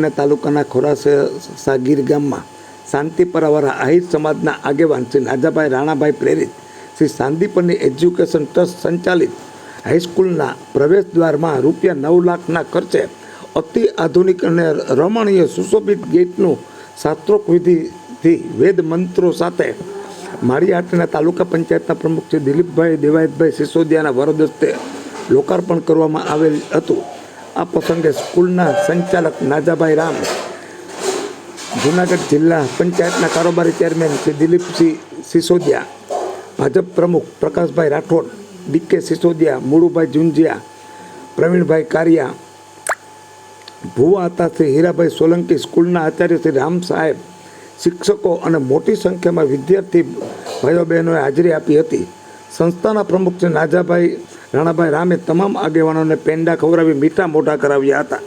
તાલુકાના ખોરાસ સાગીર ગામમાં શાંતિપરાવાળા આહિર સમાજના આગેવાન શ્રી નાજાભાઈ રાણાભાઈ પ્રેરિત, શ્રી શાંતિપરની એજ્યુકેશન ટ્રસ્ટ સંચાલિત હાઈસ્કૂલના પ્રવેશ દ્વારમાં રૂપિયા નવ લાખના ખર્ચે અતિ આધુનિક અને રમણીય સુશોભિત ગેટનું શાસ્ત્રોક વિધિથી વેદ મંત્રો સાથે માળીહાટના તાલુકા પંચાયતના પ્રમુખ શ્રી દિલીપભાઈ દેવાયતભાઈ સિસોદિયાના વરદસ્તે લોકાર્પણ કરવામાં આવેલ હતું. આ પ્રસંગે સ્કૂલના સંચાલક નાજાભાઈ રામ, જુનાગઢ જિલ્લા પંચાયતના કારોબારી ચેરમેન શ્રી દિલીપસિંહ સિસોદિયા, ભાજપ પ્રમુખ પ્રકાશભાઈ રાઠોડ ડીકે સિસોદિયા, મુળુભાઈ જુંજિયા, પ્રવીણભાઈ કારિયા, ભુવા હતા શ્રી હીરાભાઈ સોલંકી, સ્કૂલના આચાર્ય શ્રી રામ સાહેબ, શિક્ષકો અને મોટી સંખ્યામાં વિદ્યાર્થી ભાઈઓ બહેનોએ હાજરી આપી હતી. સંસ્થાના પ્રમુખ શ્રી નાજાભાઈ રાણાભાઈ રામે તમામ આગેવાનોને પેંડા ખવડાવી મીઠા મોઢા કરાવ્યા હતા.